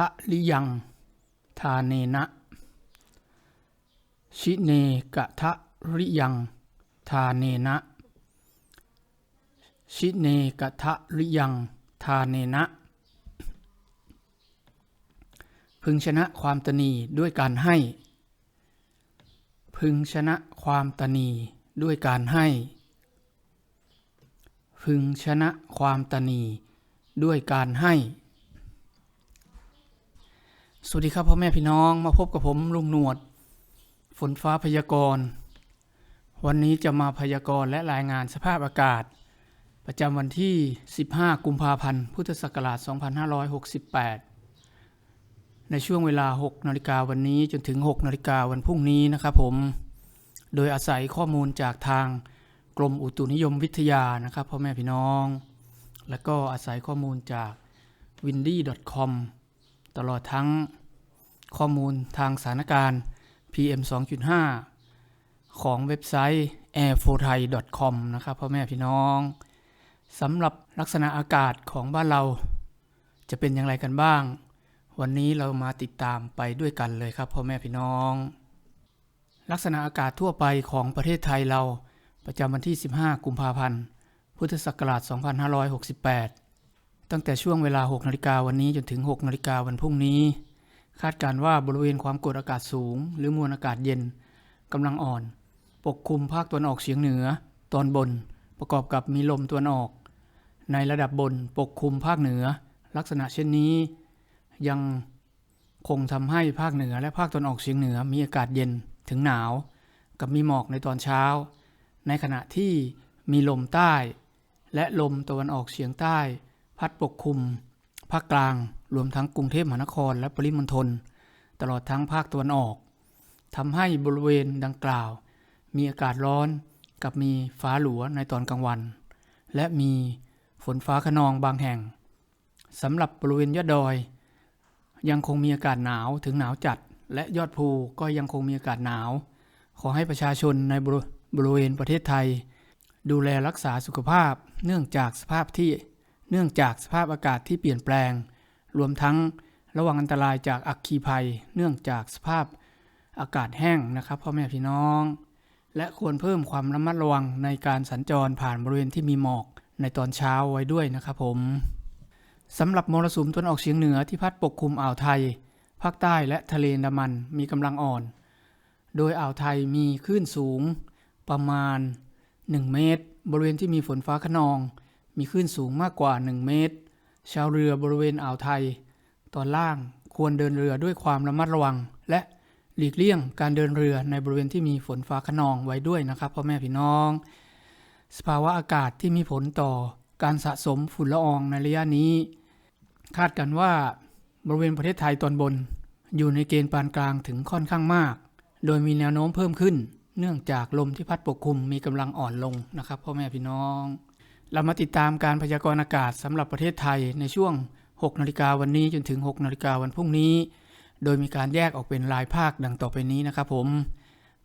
ทะลิยัง ทาเนนะ ชิเนกะทะริยัง ทาเนนะ ชิเนกะทะริยัง ทาเนนะ พึงชนะความตนีด้วยการให้ พึงชนะความตนีด้วยการให้ พึงชนะความตนีด้วยการให้ สวัสดีครับพ่อแม่พี่น้องมาพบกับผมลุงหนวด ฝนฟ้าพยากรณ์ วันนี้จะมาพยากรณ์และรายงานสภาพอากาศ ประจำวันที่ 15 กุมภาพันธ์ พุทธศักราช 2568 ในช่วงเวลา 6นาฬิกาวันนี้จนถึง 6นาฬิกาวันพรุ่งนี้นะครับผม โดยอาศัยข้อมูลจากทางกรมอุตุนิยมวิทยานะครับพ่อแม่พี่น้อง และก็อาศัยข้อมูลจาก windy.com ตลอดทั้ง ข้อมูลทางสถานการณ์ PM 2.5 ของเว็บไซต์ airforthai.com นะครับพ่อแม่พี่น้องสำหรับลักษณะอากาศของบ้านเรา จะเป็นอย่างไรกันบ้าง วันนี้เรามาติดตามไปด้วยกันเลยครับพ่อแม่พี่น้อง ลักษณะอากาศทั่วไปของประเทศไทยเราประจำวันที่ 15 กุมภาพันธ์ พุทธศักราช 2568 ตั้งแต่ช่วงเวลา 6 นาฬิกาวันนี้จนถึง 6 นาฬิกาวันพรุ่งนี้ คาดการ์ว่าบริเวณความกดอากาศสูง หรือมวลอากาศเย็นกำลังอ่อน ปกคลุมภาคตะวันออกเฉียงเหนือ ตอนบนประกอบกับมีลมตะวันออก ในระดับบนปกคลุมภาคเหนือ ลักษณะเช่นนี้ ยังคงทำให้ภาคเหนือและภาคตะวันออกเฉียงเหนือมีอากาศเย็นถึงหนาว กับมีหมอกในตอนเช้า ในขณะที่มีลมใต้ และลมตะวันออกเฉียงใต้ พัดปกคลุมภาคกลาง รวมทั้งกรุงเทพมหานครและปริมณฑลตลอดทั้งภาคตะวันออกทำให้บริเวณดังกล่าว มีอากาศร้อนกับมีฟ้าหลัวในตอนกลางวัน และมีฝนฟ้าขนองบางแห่งสำหรับบริเวณยอดดอย ยังคงมีอากาศหนาวถึงหนาวจัด และยอดภูก็ยังคงมีอากาศหนาว ขอให้ประชาชนในบริบริเวณประเทศไทย ดูแลรักษาสุขภาพ เนื่องจากสภาพที่เนื่องจากสภาพอากาศที่เปลี่ยนแปลง รวมทั้งระวังอันตรายจากอัคคีภัย เนื่องจากสภาพอากาศแห้งนะครับพ่อแม่พี่น้อง และควรเพิ่มความระมัดระวังในการสัญจรผ่านบริเวณที่มีหมอกในตอนเช้าไว้ด้วยนะครับผมสำหรับมรสุมตะวันออกเฉียงเหนือที่พัดปกคลุมอ่าวไทย ภาคใต้และทะเลอันดามันมีกำลังอ่อน โดยอ่าวไทยมีคลื่นสูง ประมาณ 1 เมตร บริเวณที่มีฝนฟ้าขนอง มีคลื่นสูงมากกว่า 1 เมตร ชาวเรือบริเวณอ่าวไทย ตอนล่างควรเดินเรือด้วยความระมัดระวัง และหลีกเลี่ยงการเดินเรือในบริเวณที่มีฝนฟ้าขนองไว้ด้วยนะครับพ่อแม่พี่น้อง สภาวะอากาศที่มีผลต่อการสะสมฝุ่นละอองในระยะนี้ คาดกันว่าบริเวณประเทศไทยตอนบน อยู่ในเกณฑ์ปานกลางถึงค่อนข้างมาก โดยมีแนวโน้มเพิ่มขึ้น เนื่องจากลมที่พัดปกคลุมมีกำลังอ่อนลงนะครับพ่อแม่พี่น้อง เรามาติดตามการพยากรณ์อากาศสำหรับประเทศไทยในช่วง 6 นาฬิกาวันนี้จนถึง 6 นาฬิกาวันพรุ่งนี้ โดยมีการแยกออกเป็นรายภาคดังต่อไปนี้นะครับผม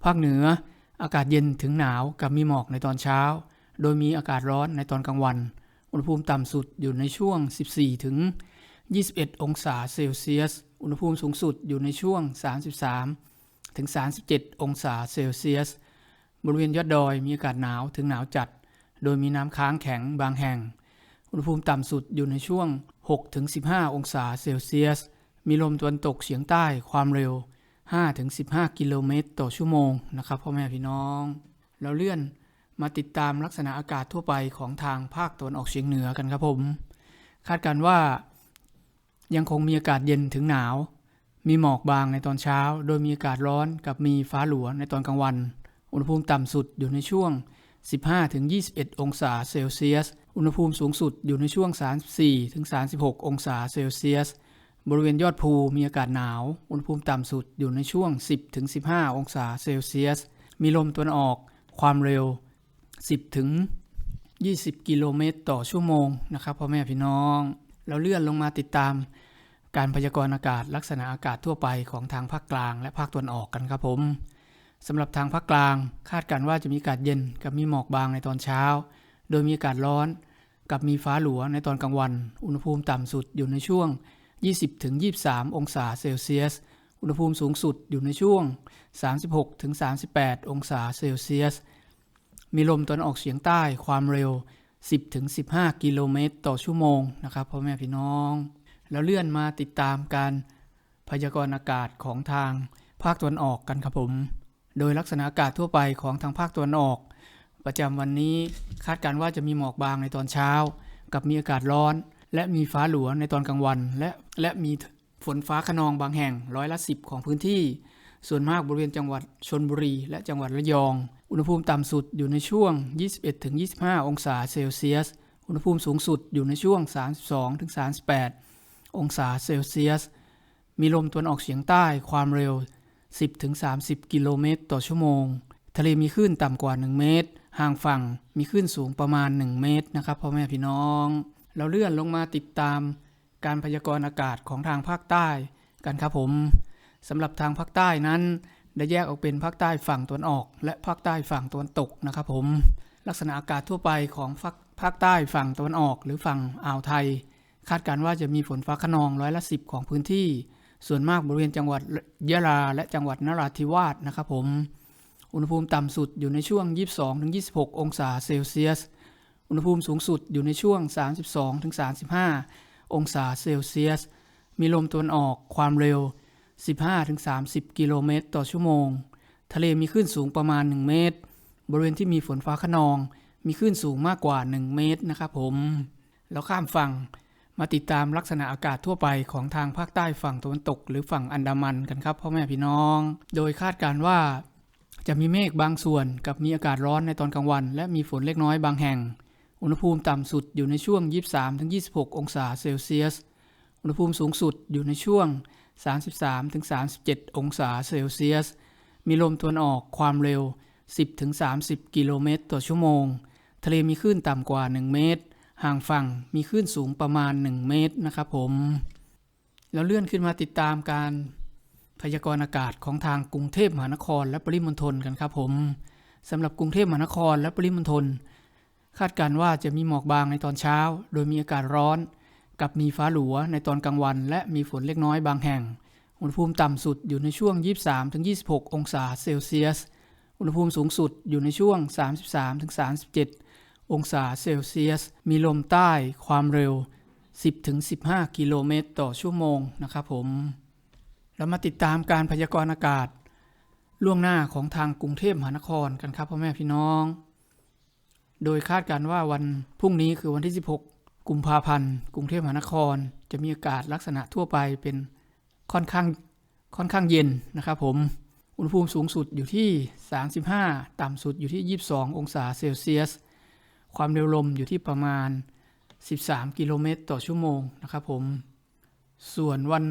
ภาคเหนือ อากาศเย็นถึงหนาวกับมีหมอกในตอนเช้า โดยมีอากาศร้อนในตอนกลางวัน อุณหภูมิต่ำสุดอยู่ในช่วง 14 ถึง 21 องศาเซลเซียส อุณหภูมิสูงสุดอยู่ในช่วง 33 ถึง 37 องศาเซลเซียส บริเวณยอดดอยมีอากาศหนาวถึงหนาวจัด โดยมีน้ำค้างแข็งบางแห่ง อุณหภูมิต่ำสุดอยู่ในช่วง 6-15 องศาเซลเซียส มีลมตะวันตกเฉียงใต้ความเร็ว 5-15 กิโลเมตรต่อชั่วโมงนะครับพ่อแม่พี่น้อง เราเลื่อนมาติดตามลักษณะอากาศทั่วไปของทางภาคตะวันออกเฉียงเหนือกันครับผม คาดการ์ว่า ยังคงมีอากาศเย็นถึงหนาว มีหมอกบางในตอนเช้า โดยมีอากาศร้อนกับมีฟ้าหลัวในตอนกลางวัน อุณหภูมิต่ำสุดอยู่ในช่วง 15-21 องศาเซลเซียส อุณหภูมิสูงสุดอยู่ในช่วง 34-36 องศาเซลเซียส บริเวณยอดภูมีอากาศหนาว อุณหภูมิต่ำสุดอยู่ในช่วง 10-15 องศาเซลเซียส มีลมตะวันออก ความเร็ว 10-20 กิโลเมตรต่อชั่วโมงนะครับพ่อแม่พี่น้อง เราเลื่อนลงมาติดตาม การพยากรณ์อากาศลักษณะอากาศทั่วไปของทางภาคกลางและภาคตะวันออกกันครับผม สำหรับทางภาคกลาง คาดการว่าจะมีอากาศเย็นกับมีหมอกบางในตอนเช้า โดยมีอากาศร้อนกับมีฟ้าหลัวในตอนกลางวัน อุณหภูมิต่ำสุดอยู่ในช่วง 20-23 องศาเซลเซียส อุณหภูมิสูงสุดอยู่ในช่วง 36-38 องศาเซลเซียส มีลมตะวันออกเฉียงใต้ความเร็ว 10-15 กิโลเมตรต่อชั่วโมงนะครับพ่อแม่พี่น้อง แล้วเลื่อนมาติดตามการพยากรณ์อากาศของทางภาคตะวันออกกันครับผม โดยลักษณะอากาศทั่วไปของทางภาคตะวันออก ประจำวันนี้คาดการณ์ว่าจะมีหมอกบางในตอนเช้า กับมีอากาศร้อน และมีฟ้าหลัวในตอนกลางวัน และและมีฝนฟ้าขนองบางแห่งร้อยละสิบของพื้นที่ ส่วนมากบริเวณจังหวัดชนบุรี และจังหวัดระยอง อุณหภูมิต่ำสุดอยู่ในช่วง 21-25 องศาเซลเซียส อุณหภูมิสูงสุดอยู่ในช่วง 32-38 องศาเซลเซียส มีลมตะวันออกเฉียงใต้ความเร็ว 10-30 กิโลเมตรต่อชั่วโมง ทะเลมีคลื่นต่ำกว่า 1 เมตร ห่างฝั่งมีคลื่นสูงประมาณ 1 เมตรนะครับพ่อแม่พี่น้อง เราเลื่อนลงมาติดตาม การพยากรณ์อากาศของทางภาคใต้กันครับผมสำหรับทางภาคใต้นั้น ได้แยกออกเป็นภาคใต้ฝั่งตะวันออก และภาคใต้ฝั่งตะวันตกนะครับผม ลักษณะอากาศทั่วไปของภาคภาคใต้ฝั่งตะวันออก หรือฝั่งอ่าวไทย คาดการณ์ว่าจะมีฝนฟ้าขนองร้อยละสิบของพื้นที่ ส่วนมากบริเวณจังหวัดยะลาและจังหวัดนราธิวาสนะครับผม อุณหภูมิต่ำสุดอยู่ในช่วง 22-26 องศาเซลเซียส อุณหภูมิสูงสุดอยู่ในช่วง 32-35 องศาเซลเซียส มีลมตะวันออกความเร็ว 15-30 กิโลเมตรต่อชั่วโมง ทะเลมีคลื่นสูงประมาณ 1 เมตร บริเวณที่มีฝนฟ้าขนอง มีคลื่นสูงมากกว่า 1 เมตรนะครับผม แล้วข้ามฝั่ง มาติดตามลักษณะอากาศทั่วไปของทางภาคใต้ฝั่งตะวันตก หรือฝั่งอันดามันกันครับพ่อแม่พี่น้อง โดยคาดการว่าจะมีเมฆบางส่วนกับมีอากาศร้อนในตอนกลางวัน และมีฝนเล็กน้อยบางแห่ง อุณหภูมิต่ำสุดอยู่ในช่วง 23-26 องศาเซลเซียส อุณหภูมิสูงสุดอยู่ในช่วง 33-37 องศาเซลเซียส มีลมตะวันออกความเร็ว 10-30 กิโลเมตรต่อชั่วโมง ทะเลมีคลื่นต่ำกว่า 1 เมตร ห่างฝั่งมีคลื่นสูงประมาณ 1 เมตรนะครับผม แล้วเลื่อนขึ้นมาติดตามการพยากรณ์อากาศของทางกรุงเทพมหานครและปริมณฑลกันครับผมสำหรับกรุงเทพมหานครและปริมณฑลคาดการณ์ว่าจะมีหมอกบางในตอนเช้า โดยมีอากาศร้อน กับมีฟ้าหลัวในตอนกลางวัน และมีฝนเล็กน้อยบางแห่ง อุณหภูมิต่ำสุดอยู่ในช่วง 23-26 องศาเซลเซียส อุณหภูมิสูงสุดอยู่ในช่วง 33-37 องศาเซลเซียส มีลมใต้ความเร็ว 10-15 กิโลเมตรต่อชั่วโมงนะครับผม เรามาติดตามการพยากรณ์อากาศ ล่วงหน้าของทางกรุงเทพมหานครกันครับพ่อแม่พี่น้อง โดยคาดการว่าวันพรุ่งนี้คือวันที่ 16 กุมภาพันธ์ กรุงเทพมหานคร จะมีอากาศลักษณะทั่วไปเป็นค่อนข้างค่อนข้างเย็นนะครับผม อุณหภูมิสูงสุดอยู่ที่ 35 ต่ำสุดอยู่ที่ 22 องศาเซลเซียส ความเร็วลมอยู่ที่ประมาณ 13 กิโลเมตรต่อชั่วโมงนะครับผม ส่วนวัน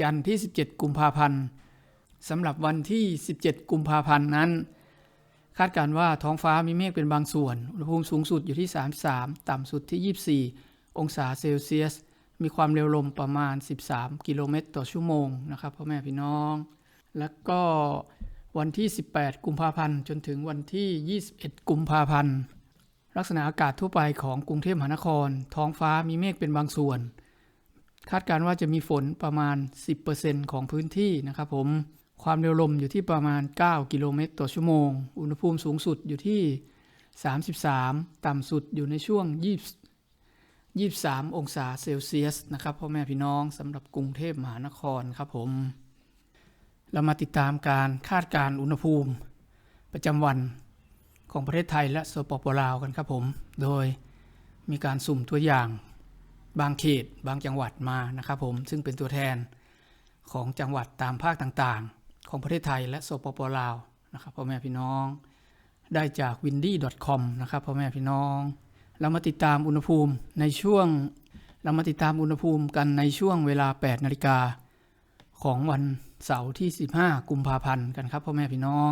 จันทร์ที่ 17 กุมภาพันธ์สำหรับวันที่ 17 กุมภาพันธ์นั้น คาดการณ์ว่าท้องฟ้ามีเมฆเป็นบางส่วน อุณหภูมิสูงสุดอยู่ที่ 33 ต่ำสุดที่ 24 องศาเซลเซียส มีความเร็วลมประมาณ 13 กิโลเมตรต่อชั่วโมงนะครับพ่อแม่พี่น้อง แล้วก็วันที่ 18 กุมภาพันธ์จนถึงวันที่ 21 กุมภาพันธ์ ลักษณะอากาศทั่วไปของกรุงเทพมหานคร ท้องฟ้ามีเมฆเป็นบางส่วน คาดการณ์ว่าจะมีฝนประมาณ 10%ของพื้นที่นะครับผมความเร็วลมอยู่ที่ประมาณ 9 กิโลเมตรต่อชั่วโมง อุณหภูมิสูงสุดอยู่ที่ 33 ต่ำสุดอยู่ในช่วง20 23องศาเซลเซียสนะครับพ่อแม่พี่น้องสำหรับกรุงเทพมหานครครับผม เรามาติดตามการคาดการณ์อุณหภูมิ ประจำวัน ของประเทศไทยและสปปลาวกันครับผม โดยมีการสุ่มตัวอย่างบางเขตบางจังหวัดมานะครับผม ซึ่งเป็นตัวแทนของจังหวัดตามภาคต่างๆ ของประเทศไทยและสปปลาวนะครับพ่อแม่พี่น้องได้จาก windy.com นะครับพ่อแม่พี่น้อง เรามาติดตามอุณหภูมิในช่วง เรามาติดตามอุณหภูมิกันในช่วงเวลา 8 นาฬิกาของวันเสาร์ที่ 15 กุมภาพันธ์กันครับพ่อแม่พี่น้อง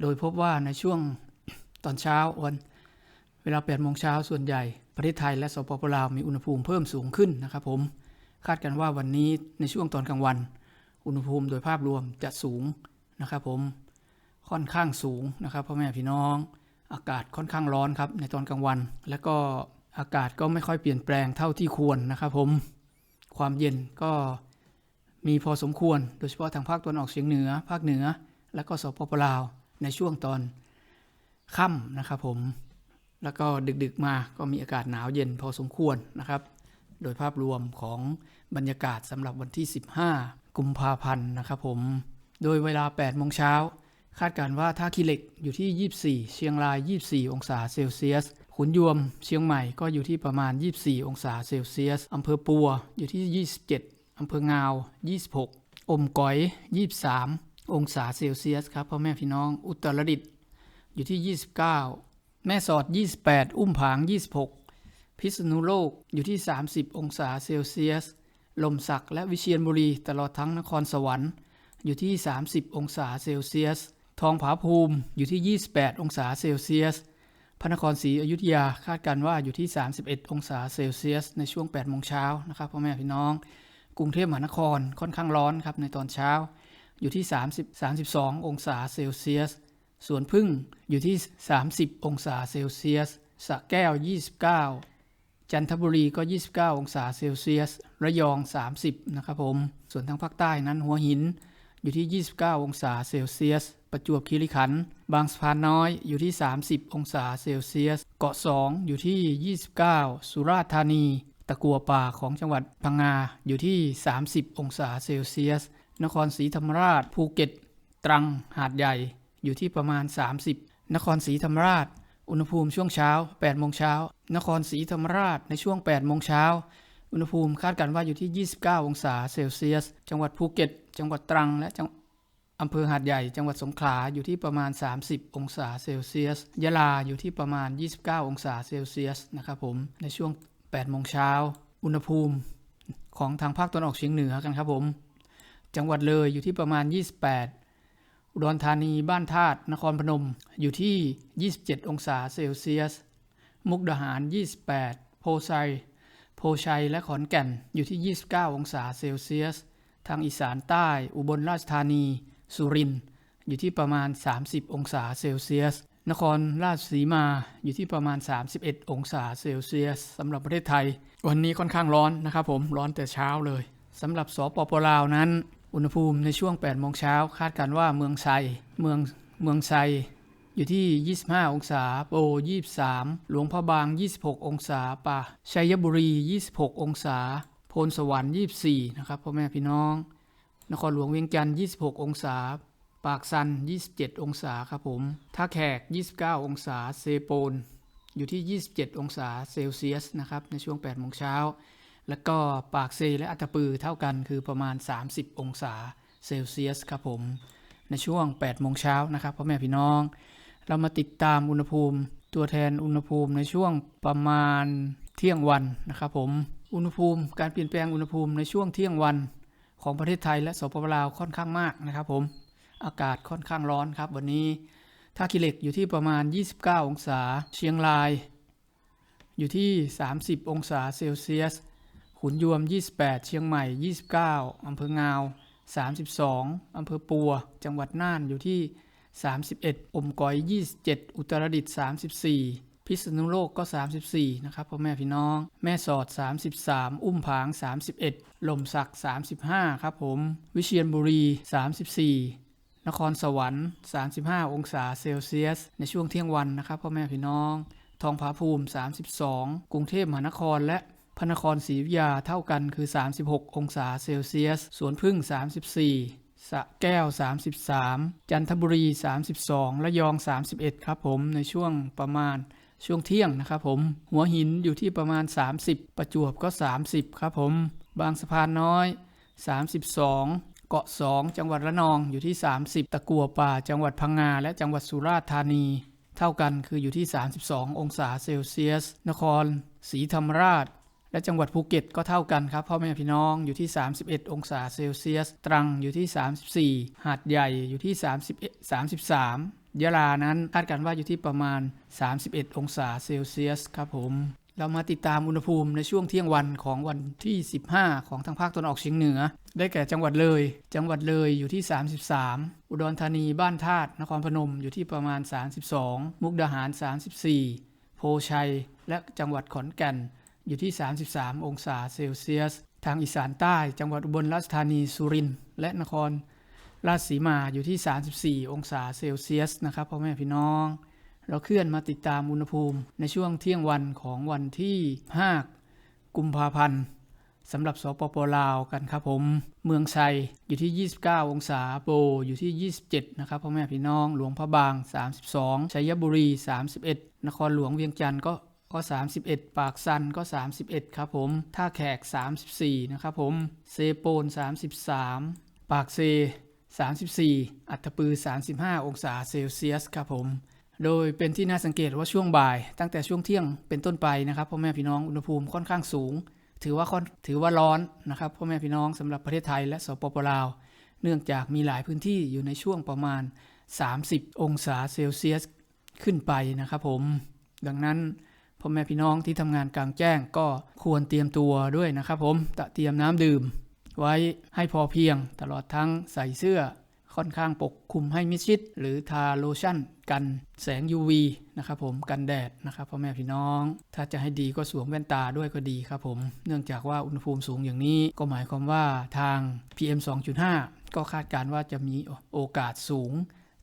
โดยพบว่าในช่วง ตอนเช้าวันเวลา8โมงเช้าส่วนใหญ่ ประเทศไทยและสปปลาวมีอุณหภูมิเพิ่มสูงขึ้นนะครับผม คาดกันว่าวันนี้ในช่วงตอนกลางวัน อุณหภูมิโดยภาพรวมจะสูงนะครับผม ค่อนข้างสูงนะครับพ่อแม่พี่น้อง อากาศค่อนข้างร้อนครับในตอนกลางวัน และก็อากาศก็ไม่ค่อยเปลี่ยนแปลงเท่าที่ควรนะครับผม ความเย็นก็มีพอสมควร โดยเฉพาะทางภาคตะวันออกเฉียงเหนือ ภาคเหนือ และก็สปปลาว ในช่วงตอน ค่ำนะครับผม แล้วก็ดึกๆมาก็มีอากาศหนาวเย็นพอสมควรนะครับ โดยภาพรวมของบรรยากาศสำหรับวันที่ 15 กุมภาพันธ์นะครับผม โดยเวลา8โมงเช้า คาดการณ์ว่าท่าขี้เหล็กอยู่ที่ 24 เชียงราย 24 องศาเซลเซียสขุนยวมเชียงใหม่ก็อยู่ที่ประมาณ 24 องศาเซลเซียสอำเภอปัวอยู่ที่ 27อำเภองาว 26 อมก๋อย 23 องศาเซลเซียสครับพ่อแม่พี่น้องอุตรดิตถ์ อยู่ที่ 29 แม่สอด 28 อุ้มผาง 26 พิษณุโลกอยู่ที่ 30 องศาเซลเซียส ลมสักและวิเชียรบุรีตลอดทั้งนครสวรรค์อยู่ที่ 30 องศาเซลเซียส ทองผาภูมิอยู่ที่ 28 องศาเซลเซียส พระนครศรีอยุธยาคาดการณ์ว่าอยู่ที่ 31 องศาเซลเซียส ในช่วง 8 โมงเช้านะครับพ่อแม่พี่น้อง กรุงเทพมหานครค่อนข้างร้อนครับในตอนเช้า อยู่ที่ 30 32 องศาเซลเซียส ส่วนพึ่งอยู่ที่ 30 องศาเซลเซียสสะแก้ว 29 จันทบุรีก็ 29 องศาเซลเซียส ระยอง 30 นะครับผม ส่วนทางภาคใต้นั้นหัวหินอยู่ที่ 29 องศาเซลเซียส ประจวบคีรีขันธ์ บางสะพานน้อยอยู่ที่ 30 องศาเซลเซียส เกาะ 2 อยู่ที่ 29 สุราษฎร์ธานี ตะกัวป่าของจังหวัดพังงาอยู่ที่ 30 องศาเซลเซียส นครศรีธรรมราช ภูเก็ต ตรัง หาดใหญ่ อยู่ที่ประมาณ 30 นครศรีธรรมราช อุณหภูมิช่วงเช้า8โมงเช้านครศรีธรรมราชในช่วง8โมงเช้าอุณหภูมิคาดการณ์ว่าอยู่ที่ 29 องศาเซลเซียส จังหวัดภูเก็ต จังหวัดตรัง และจังอำเภอหาดใหญ่ จังหวัดสงขลา อยู่ที่ประมาณ 30 องศาเซลเซียส ยะลา อยู่ที่ประมาณ 29 องศาเซลเซียส นะครับผม ในช่วง 8 โมงเช้า อุณหภูมิของทางภาคตะวันออกเฉียงเหนือกันครับผม จังหวัดเลยอยู่ที่ประมาณ 28 อุดรธานีบ้านธาตุนครพนมอยู่ที่ 27 องศาเซลเซียส มุกดาหาร 28 โพไซโพชัยและขอนแก่นอยู่ที่ 29 องศาเซลเซียส ทางอีสานใต้อุบลราชธานี สุรินทร์อยู่ที่ประมาณ 30 องศาเซลเซียส นครราชสีมาอยู่ที่ประมาณ 31 องศาเซลเซียสสำหรับประเทศไทย วันนี้ค่อนข้างร้อนนะครับผมร้อนแต่เช้าเลยสำหรับสปปลาวนั้น อุณหภูมิในช่วง8โมงเช้าคาดการณ์ว่าเมืองไซเมืองเมืองไซอยู่ที่ 25 องศา โป 23 หลวงพ่อบาง 26 องศา ป่าชัยบุรี 26 องศา โพนสวรรค์ 24 นะครับ พ่อแม่พี่น้อง นครหลวงเวียงจันทร์ 26 องศา ปากซัน 27 องศาครับผม ท่าแขก 29 องศา เซโปน อยู่ที่ 27 องศาเซลเซียสนะครับ ในช่วง 8 โมงเช้า แล้วก็ปากเซและอัตปือเท่ากันคือประมาณ 30 องศาเซลเซียสครับผมในช่วง 8 โมงเช้านะครับพ่อแม่พี่น้อง เรามาติดตามอุณหภูมิ ตัวแทนอุณหภูมิในช่วงประมาณเที่ยงวันนะครับผมอุณหภูมิการเปลี่ยนแปลงอุณหภูมิในช่วงเที่ยงวันของประเทศไทยและสปปลาวค่อนข้างมากนะครับผมอากาศค่อนข้างร้อนครับ วันนี้ท่าขี้เหล็กอยู่ที่ประมาณ 29 องศา เชียงราย อยู่ที่ 30 องศาเซลเซียส ขุนยวม 28 เชียงใหม่ 29 อำเภองาว 32 อำเภอปัว จังหวัดน่านอยู่ที่ 31 อมก๋อย 27 อุตรดิตถ์34 พิษณุโลกก็ 34 นะครับพ่อแม่พี่น้อง แม่สอด 33 อุ้มผาง 31ลมสักด์35 ครับผม วิเชียรบุรี 34นครสวรรค์ 35 องศาเซลเซียส ในช่วงเที่ยงวันนะครับพ่อแม่พี่น้อง ทองผาภูมิ 32 กรุงเทพมหานครและ พระนครศรีอยุธยาเท่ากันคือ 36 องศาเซลเซียส สวนพึ่ง 34สะแก้ว 33 จันทบุรี 32 ระยอง 31 ครับผม ในช่วงประมาณช่วงเที่ยงนะครับผม หัวหินอยู่ที่ประมาณ 30 ประจวบก็ 30 ครับผม บางสะพานน้อย 32 เกาะ 2 จังหวัดระนองอยู่ที่ 30 ตะกัวป่า จังหวัดพังงา และจังหวัดสุราษฎร์ธานี เท่ากันคืออยู่ที่ 32 องศาเซลเซียส นครศรีธรรมราช และจังหวัดภูเก็ตก็เท่ากันครับพ่อแม่พี่น้องอยู่ที่ 31 องศาเซลเซียส ตรังอยู่ที่ 34 หาดใหญ่อยู่ที่ 31 33 ยะลานั้นคาดการณ์ว่าอยู่ที่ประมาณ 31 องศาเซลเซียสครับผม เรามาติดตามอุณหภูมิในช่วงเที่ยงวันของวันที่ 15 ของทางภาคตะวันออกเฉียงเหนือ ได้แก่จังหวัดเลย จังหวัดเลยอยู่ที่ 33 อุดรธานีบ้านธาตุนครพนมอยู่ที่ประมาณ 32 มุกดาหาร 34 โพชัย และจังหวัดขอนแก่น อยู่ที่ 33 องศาเซลเซียส ทางอีสานใต้ จังหวัดอุบลราชธานีสุรินทร์และนคร ราชสีมาอยู่ที่ 34 องศาเซลเซียสนะครับพ่อแม่พี่น้อง เราเคลื่อนมาติดตามอุณหภูมิในช่วงเที่ยงวันของวันที่ 5 กุมภาพันธ์สำหรับสปปลาวกันครับผม เมืองไซอยู่ที่ 29 องศาโปอยู่ที่ 27 นะครับพ่อแม่พี่น้อง หลวงพระบาง 32ชัยบุรี 31 นครหลวงเวียงจันทร์ก็ ก็ 31 ปากซันก็ 31 ครับผม ท่าแขก 34 นะครับผม เซโปน 33 ปากเซ 34 อัตปือ 35 องศาเซลเซียสครับผม โดยเป็นที่น่าสังเกตว่าช่วงบ่าย ตั้งแต่ช่วงเที่ยงเป็นต้นไปนะครับพ่อแม่พี่น้องอุณหภูมิค่อนข้างสูง ถือว่าค่อนถือว่าร้อนนะครับพ่อแม่พี่น้องสำหรับประเทศไทยและสปปลาว เนื่องจากมีหลายพื้นที่อยู่ในช่วงประมาณ 30 องศาเซลเซียสขึ้นไปนะครับผม ดังนั้น พ่อแม่พี่น้องที่ทำงานกลางแจ้งก็ควรเตรียมตัวด้วยนะครับผมตะเตรียมน้ำดื่ม ไว้ให้พอเพียงตลอดทั้งใส่เสื้อค่อนข้างปกคลุมให้มิดชิด หรือทาโลชั่น กันแสง UV นะครับผมกันแดดนะครับพ่อแม่พี่น้อง ถ้าจะให้ดีก็สวมแว่นตาด้วยก็ดีครับผม เนื่องจากว่าอุณหภูมิสูงอย่างนี้ก็หมายความว่าทาง PM 2.5 ก็คาดการณ์ว่าจะมีโอกาสสูง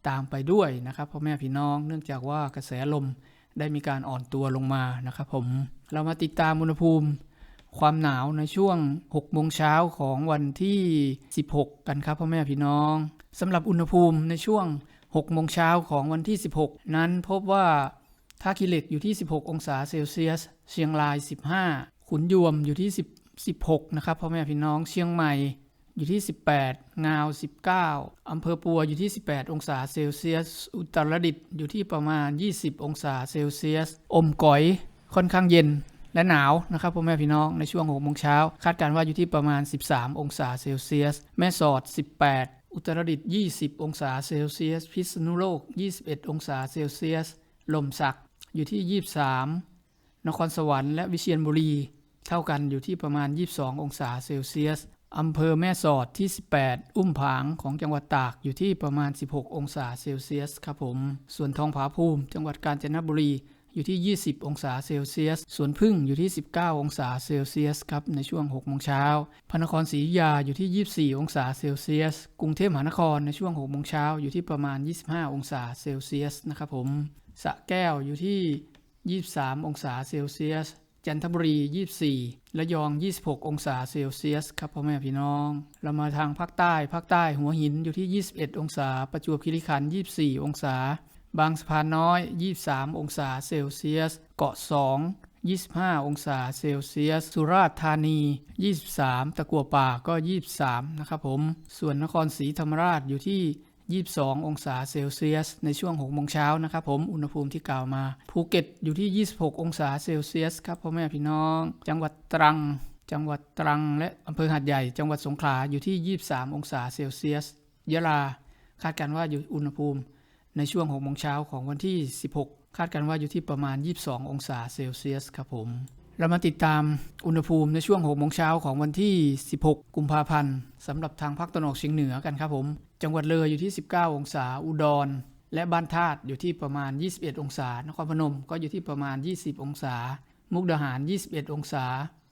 ตามไปด้วยนะครับพ่อแม่พี่น้อง เนื่องจากว่ากระแสลม ได้มีการอ่อนตัวลงมานะครับผม เรามาติดตามอุณหภูมิความหนาวในช่วง 6 โมงเช้าของวันที่ 16 กันครับพ่อแม่พี่น้องสำหรับอุณหภูมิในช่วง 6 โมงเช้าของวันที่ 16 นั้นพบว่าท่าขี้เหล็กอยู่ที่ 16 องศาเซลเซียส เชียงราย 15 ขุนยวมอยู่ที่ 10 16 นะครับพ่อแม่พี่น้องเชียงใหม่ อยู่ที่ 18 งาว 19 อำเภอปัวอยู่ที่ 18 องศาเซลเซียส อุตรดิตถ์อยู่ที่ประมาณ 20 องศาเซลเซียส อมก๋อยค่อนข้างเย็นและหนาวนะครับพ่อแม่พี่น้องในช่วง6โมงเช้า คาดการณ์ว่าอยู่ที่ประมาณ 13 องศาเซลเซียส แม่สอด 18 อุตรดิตถ์20 องศาเซลเซียส พิษณุโลก 21 องศาเซลเซียส ลมสักอยู่ที่ 23 นครสวรรค์และวิเชียรบุรี เท่ากันอยู่ที่ประมาณ 22 องศาเซลเซียส อำเภอแม่สอดที่ 18 อุ้มผางของจังหวัดตากอยู่ที่ประมาณ 16 องศาเซลเซียสครับผม ส่วนทองผาภูมิ จังหวัดกาญจนบุรีอยู่ที่ 20 องศาเซลเซียสส่วนพึ่งอยู่ที่ 19 องศาเซลเซียสครับในช่วง 6 โมงเช้า พระนครศรีอยุธยาอยู่ที่ 24 องศาเซลเซียส กรุงเทพมหานครในช่วง 6 โมงเช้าอยู่ที่ประมาณ 25 องศาเซลเซียสนะครับผม สะแก้วอยู่ที่ 23 องศาเซลเซียส จันทบุรี 24 ระยอง 26 องศาเซลเซียสครับพ่อแม่พี่น้อง เรามาทางภาคใต้ ภาคใต้หัวหินอยู่ที่ 21 องศา ประจวบคีรีขันธ์24 องศา บางสะพานน้อย 23 องศาเซลเซียส เกาะ 2 25 องศาเซลเซียส สุราษฎร์ธานี 23 ตะกัวป่าก็ 23 นะครับผม ส่วนนครศรีธรรมราชอยู่ที่ 22 องศาเซลเซียส ในช่วง6โมงเช้านะครับผมอุณหภูมิที่กล่าวมา ภูเก็ตอยู่ที่ 26 องศาเซลเซียสครับพ่อแม่พี่น้อง จังหวัดตรัง จังหวัดตรัง และอำเภอหาดใหญ่ จังหวัดสงขลาอยู่ที่ 23 องศาเซลเซียส ยะลา คาดการว่าอยู่อุณหภูมิ ในช่วง6โมงเช้าของวันที่ 16 คาดการว่าอยู่ที่ประมาณ 22 องศาเซลเซียสครับผม เรามาติดตามอุณหภูมิในช่วง6โมงเช้าของวันที่ 16 กุมภาพันธ์สำหรับทางภาคตะวันออกเฉียงเหนือกันครับผม จังหวัดเลยอยู่ที่ 19 องศา อุดร และบ้านธาตุอยู่ที่ประมาณ 21 องศา นครพนมก็อยู่ที่ประมาณ 20 องศา มุกดาหาร 21 องศา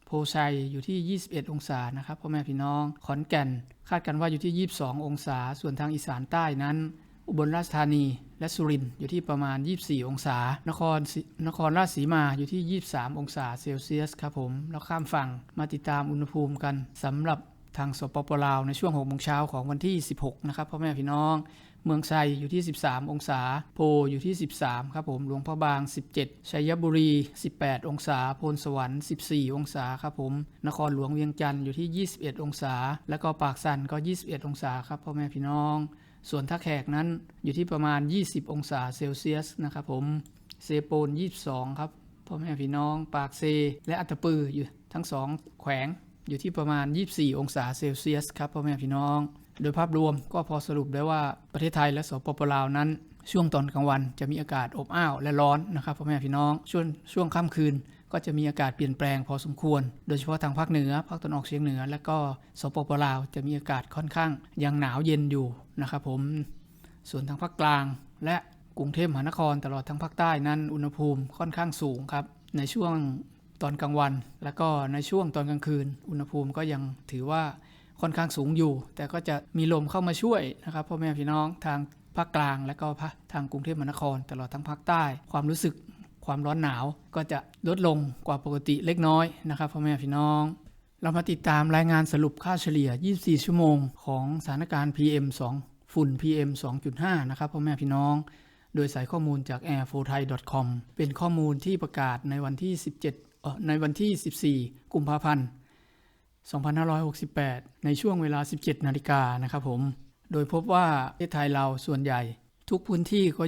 โพชัยอยู่ที่ 21 องศานะครับพ่อแม่พี่น้อง ขอนแก่น คาดกันว่าอยู่ที่ 22 องศา ส่วนทางอีสานใต้นั้น อุบลราชธานีและสุรินทร์อยู่ที่ประมาณ 24 องศา นครนครราชสีมาอยู่ที่ 23 องศาเซลเซียสครับผม แล้วข้ามฝั่งมาติดตามอุณหภูมิกันสำหรับทางสปปลาวในช่วง6โมงเช้าของวันที่ 16 นะครับพ่อแม่พี่น้อง เมืองไซอยู่ที่ 13 องศา โพอยู่ที่ 13 ครับผม หลวงพ่อบาง 17 ชัยบุรี 18 องศาโพนสวรรค์ 14 องศาครับผม นครหลวงเวียงจันทร์อยู่ที่ 21 องศา แล้วก็ปากสันก็ 21 องศาครับพ่อแม่พี่น้อง ส่วนถ้าแขกนั้นอยู่ที่ประมาณ 20 องศาเซลเซียสนะครับผมเซโปน 22 ครับพ่อแม่พี่น้องปากเซ และอัตตปืออยู่ทั้งสองแขวงอยู่ที่ประมาณ 24 องศาเซลเซียสครับพ่อแม่พี่น้อง โดยภาพรวมก็พอสรุปได้ว่าประเทศไทยและสปปลาวนั้น ช่วงตอนกลางวันจะมีอากาศอบอ้าวและร้อนนะครับพ่อแม่พี่น้อง ช่วงช่วงค่ำคืนก็จะมีอากาศเปลี่ยนแปลงพอสมควร โดยเฉพาะทางภาคเหนือ ภาคตะวันออกเฉียงเหนือ และก็สปปลาวจะมีอากาศค่อนข้างยังหนาวเย็นอยู่นะครับผม ส่วนทางภาคกลาง และกรุงเทพมหานครตลอดทั้งภาคใต้นั้น อุณหภูมิค่อนข้างสูงครับ ในช่วงตอนกลางวัน และก็ในช่วงตอนกลางคืน อุณหภูมิก็ยังถือว่า ค่อนข้างสูงอยู่ แต่ก็จะมีลมเข้ามาช่วยนะครับพ่อแม่พี่น้องทางภาคกลางและก็ทางกรุงเทพมหานคร ตลอดทั้งภาคใต้ ความรู้สึกความร้อนหนาวก็จะลดลงกว่าปกติเล็กน้อยนะครับพ่อแม่พี่น้อง เรามาติดตามรายงานสรุปค่าเฉลี่ย 24 ชั่วโมง ของสถานการณ์ PM 2 ฝุ่น PM 2.5 นะครับพ่อแม่พี่น้อง โดยสายข้อมูลจาก airfothai.com เป็นข้อมูลที่ประกาศในวันที่ 17ในวันที่ 14 กุมภาพันธ์ 2568 ในช่วงเวลา 17 นาฬิกานะครับผม โดยพบว่าประเทศไทยเราส่วนใหญ่ ทุกพื้นที่ก็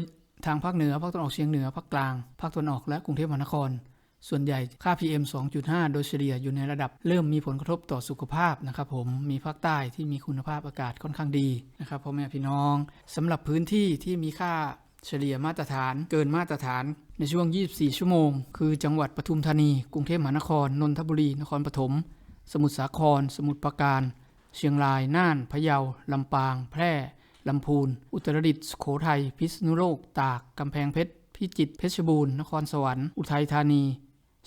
ทางภาคเหนือภาคตะวันออกเฉียงเหนือภาคกลางภาคตะวันออกและกรุงเทพมหานคร ส่วนใหญ่ค่า PM 2.5 โดยเฉลี่ยอยู่ในระดับเริ่มมีผลกระทบต่อสุขภาพนะครับผมมีภาคใต้ที่มีคุณภาพอากาศค่อนข้างดีนะครับพ่อแม่พี่น้องสำหรับพื้นที่ที่มีค่าเฉลี่ยมาตรฐานเกินมาตรฐานในช่วง 24 ชั่วโมง คือจังหวัดปทุมธานี กรุงเทพมหานคร นนทบุรี นครปฐม สมุทรสาคร สมุทรปราการ เชียงราย น่าน พะเยา ลำปาง แพร่ ลำพูน อุตรดิตถ์สุโขทัย พิษณุโลก ตาก กำแพงเพชร พิจิตร เพชรบูรณ์ นครสวรรค์ อุทัยธานี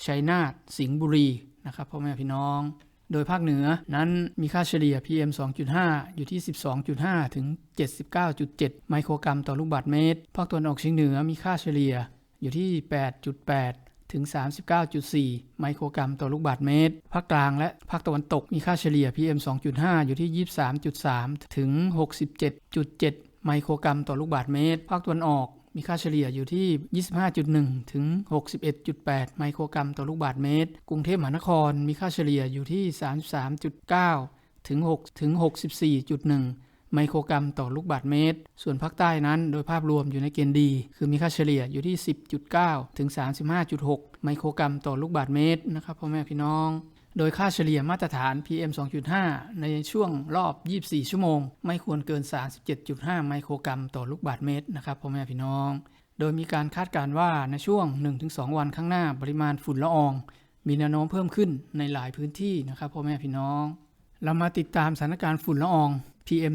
ชัยนาท สิงห์บุรีนะครับพ่อแม่พี่น้อง โดยภาคเหนือนั้นมีค่าเฉลี่ย PM 2.5 อยู่ที่ 12.5 ถึง 79.7 ไมโครกรัมต่อลูกบาศก์เมตร ภาคตะวันออกเฉียงเหนือมีค่าเฉลี่ยอยู่ที่ 8.8 ถึง 39.4 ไมโครกรัมต่อลูกบาศก์เมตร ภาคกลางและภาคตะวันตกมีค่าเฉลี่ย PM 2.5 อยู่ที่ 23.3 ถึง 67.7 ไมโครกรัมต่อลูกบาศก์เมตร ภาคตะวันออกมีค่าเฉลี่ยอยู่ที่ 25.1 ถึง 61.8 ไมโครกรัมต่อลูกบาศก์เมตร กรุงเทพมหานครมีค่าเฉลี่ยอยู่ที่ 33.9 ถึง 6 ถึง 64.1 ไมโครกรัมต่อลูกบาศก์เมตร ส่วนภาคใต้นั้นโดยภาพรวมอยู่ในเกณฑ์ดี คือมีค่าเฉลี่ยอยู่ที่ 10.9 ถึง 35.6 ไมโครกรัมต่อลูกบาศก์เมตรนะครับพ่อแม่พี่น้องโดยค่าเฉลี่ยมาตรฐาน PM 2.5 ในช่วงรอบ 24 ชั่วโมง ไม่ควรเกิน 37.5 ไมโครกรัมต่อลูกบาศก์เมตรนะครับพ่อแม่พี่น้อง โดยมีการคาดการณ์ว่าในช่วง 1-2 วันข้างหน้าปริมาณฝุ่นละออง มีแนวโน้มเพิ่มขึ้นในหลายพื้นที่นะครับพ่อแม่พี่น้อง เรามาติดตามสถานการณ์ฝุ่นละออง PM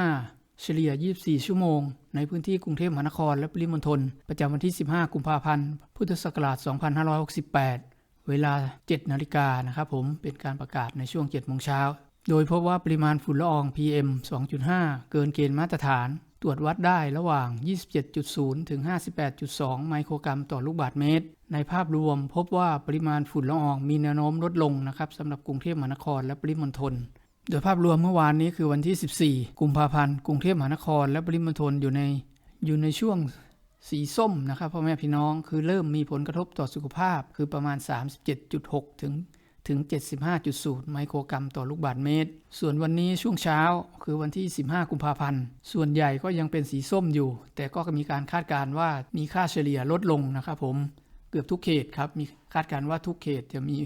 2.5 เฉลี่ย 24 ชั่วโมง ในพื้นที่กรุงเทพมหานครและปริมณฑล ประจำวันที่ 15 กุมภาพันธ์ พุทธศักราช 2568 เวลา 7 นาฬิกานะครับผม เป็นการประกาศในช่วง 7 โมงเช้า โดยพบว่าปริมาณฝุ่นละออง PM 2.5 เกินเกณฑ์มาตรฐาน ตรวจวัดได้ระหว่าง 27.0 ถึง 58.2 ไมโครกรัมต่อลูกบาศก์เมตร ในภาพรวมพบว่าปริมาณฝุ่นละอองมีแนวโน้มลดลงนะครับสำหรับกรุงเทพมหานครและปริมณฑล โดยภาพรวมเมื่อวานนี้คือวันที่ 14 กุมภาพันธ์ กรุงเทพมหานคร และปริมณฑลอยู่ในอยู่ในช่วงสีส้มนะครับพ่อแม่พี่น้องคือเริ่มมีผลกระทบต่อสุขภาพ คือประมาณ 37.6 ถึงถึง 75.0 ไมโครกรัมต่อลูกบาศก์เมตร ส่วนวันนี้ช่วงเช้าคือวันที่ 15 กุมภาพันธ์ ส่วนใหญ่ก็ยังเป็นสีส้มอยู่ แต่ก็มีการคาดการณ์ว่ามีค่าเฉลี่ยลดลงนะครับผม เกือบทุกเขตครับ มีคาดการณ์ว่าทุกเขตจะมี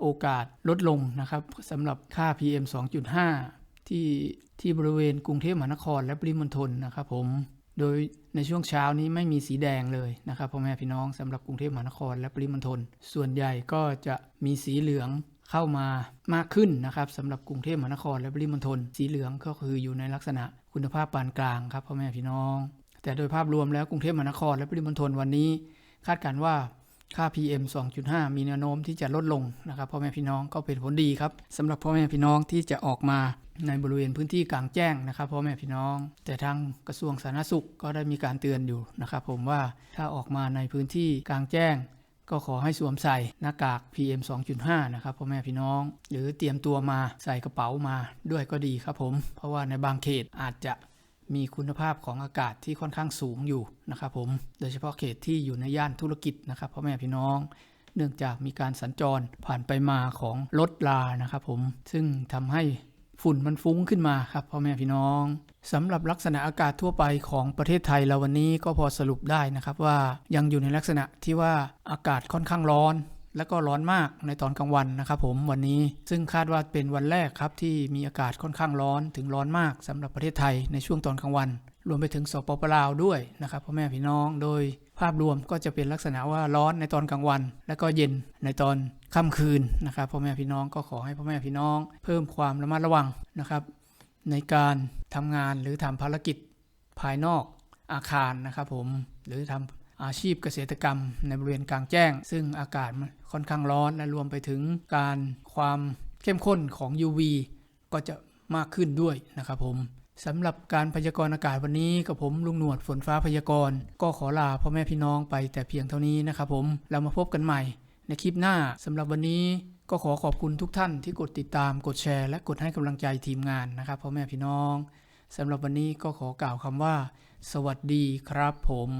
โอกาสลดลงนะครับสำหรับค่า PM 2.5 ที่ที่บริเวณกรุงเทพมหานครและปริมณฑลนะครับผมโดยในช่วงเช้านี้ไม่มีสีแดงเลยนะครับพ่อแม่พี่น้องสำหรับกรุงเทพมหานครและปริมณฑลส่วนใหญ่ก็จะมีสีเหลืองเข้ามามากขึ้นนะครับสำหรับกรุงเทพมหานครและปริมณฑลสีเหลืองก็คืออยู่ในลักษณะคุณภาพปานกลางครับพ่อแม่พี่น้อง แต่โดยภาพรวมแล้วกรุงเทพมหานครและปริมณฑลวันนี้ คาดการณ์ว่า ค่า PM 2.5 มีแนวโน้มที่จะลดลงนะครับพ่อแม่พี่น้องก็เป็นผลดีครับสำหรับพ่อแม่พี่น้องที่จะออกมาในบริเวณพื้นที่กลางแจ้งนะครับพ่อแม่พี่น้อง แต่ทางกระทรวงสาธารณสุขก็ได้มีการเตือนอยู่นะครับผมว่าถ้าออกมาในพื้นที่กลางแจ้ง ก็ขอให้สวมใส่หน้ากาก PM 2.5 นะครับพ่อแม่พี่น้อง หรือเตรียมตัวมาใส่กระเป๋ามาด้วยก็ดีครับผม เพราะว่าในบางเขตอาจจะ มีคุณภาพของอากาศที่ค่อนข้างสูงอยู่นะครับผม โดยเฉพาะเขตที่อยู่ในย่านธุรกิจนะครับพ่อแม่พี่น้อง เนื่องจากมีการสัญจรผ่านไปมาของรถลานะครับผม ซึ่งทำให้ฝุ่นมันฟุ้งขึ้นมาครับพ่อแม่พี่น้องสำหรับลักษณะอากาศทั่วไปของประเทศไทยเราวันนี้ก็พอสรุปได้นะครับว่ายังอยู่ในลักษณะที่ว่าอากาศค่อนข้างร้อน และก็ร้อนมากในตอนกลางวันนะครับผมวันนี้ซึ่งคาดว่าเป็นวันแรกครับที่มีอากาศค่อนข้างร้อนถึงร้อนมากสำหรับประเทศไทยในช่วงตอนกลางวัน รวมไปถึงสปปลาวด้วยนะครับพ่อแม่พี่น้องโดยภาพรวมก็จะเป็นลักษณะว่าร้อนในตอนกลางวัน และก็เย็นในตอนค่ำคืนนะครับพ่อแม่พี่น้องก็ขอให้พ่อแม่พี่น้อง เพิ่มความระมัดระวังนะครับ ในการทำงานหรือทำภารกิจภายนอกอาคารนะครับผมหรือทำอาชีพเกษตรกรรมในบริเวณกลางแจ้ง ซึ่งอากาศมัน ค่อนข้างร้อนและรวมไปถึงการความเข้มข้นของ UV ก็จะมากขึ้นด้วยนะครับผมสำหรับการพยากรณ์อากาศวันนี้กับผมลุงหนวดฝนฟ้าพยากรณ์ ก็ขอลาพ่อแม่พี่น้องไปแต่เพียงเท่านี้นะครับผมเรามาพบกันใหม่ ในคลิปหน้าสำหรับวันนี้ก็ขอขอบคุณทุกท่านที่กดติดตามกดแชร์ และกดให้กำลังใจทีมงานนะครับพ่อแม่พี่น้องสำหรับวันนี้ก็ขอกล่าวคำว่า สวัสดีครับผม